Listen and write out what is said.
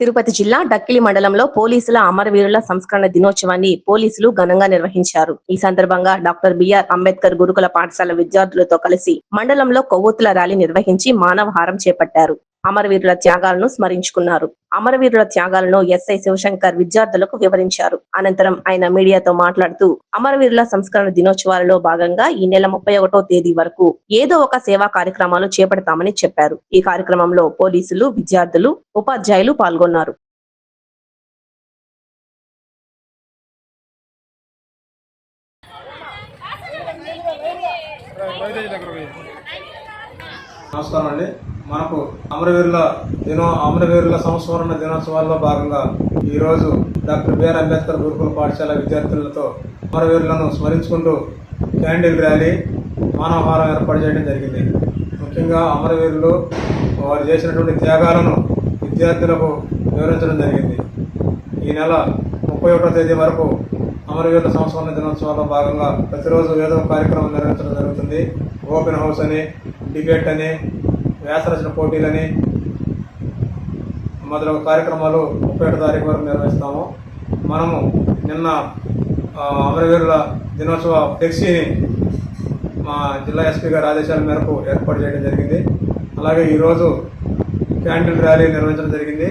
తిరుపతి జిల్లా డక్కిలి మండలంలో పోలీసుల అమరవీరుల సంస్కరణ దినోత్సవాన్ని పోలీసులు ఘనంగా నిర్వహించారు. ఈ సందర్భంగా డాక్టర్ బిఆర్ అంబేద్కర్ గురుకుల పాఠశాల విద్యార్థులతో కలిసి మండలంలో కొవ్వొత్తుల ర్యాలీ నిర్వహించి మానవహారం చేపట్టారు. అమరవీరుల త్యాగాలను స్మరించుకున్నారు. అమరవీరుల త్యాగాలను ఎస్ఐ శివశంకర్ విద్యార్థులకు వివరించారు. అనంతరం ఆయన మీడియాతో మాట్లాడుతూ అమరవీరుల సంస్కరణ దినోత్సవాలలో భాగంగా ఈ నెల ముప్పై ఒకటో తేదీ వరకు ఏదో ఒక సేవా కార్యక్రమాలు చేపడతామని చెప్పారు. ఈ కార్యక్రమంలో పోలీసులు విద్యార్థులు ఉపాధ్యాయులు పాల్గొన్నారు. నమస్కారం అండి. మనకు అమరవీరుల దినో అమరవీరుల సంస్మరణ దినోత్సవాల్లో భాగంగా ఈరోజు డాక్టర్ బిఆర్ అంబేద్కర్ గురుకుల పాఠశాల విద్యార్థులతో అమరవీరులను స్మరించుకుంటూ క్యాండిల్ ర్యాలీ మానవహారం ఏర్పాటు చేయడం జరిగింది. ముఖ్యంగా అమరవీరులు వారు చేసినటువంటి త్యాగాలను విద్యార్థులకు వివరించడం జరిగింది. ఈ నెల ముప్పై ఒకటో తేదీ వరకు అమరవీరుల సంస్మరణ దినోత్సవాల్లో భాగంగా ప్రతిరోజు ఏదో కార్యక్రమం నిర్వహించడం జరుగుతుంది. ఓపెన్ హౌస్ అని డిబేట్ అని వ్యాసరచన పోటీలని మొదలగు కార్యక్రమాలు ముప్పై ఒకటో తారీఖు వరకు నిర్వహిస్తాము. మనము నిన్న అమరవీరుల దినోత్సవ ఫ్లెక్సీని మా జిల్లా ఎస్పీ గారి ఆదేశాల మేరకు ఏర్పాటు చేయడం జరిగింది. అలాగే ఈరోజు క్యాండిల్ ర్యాలీ నిర్వహించడం జరిగింది.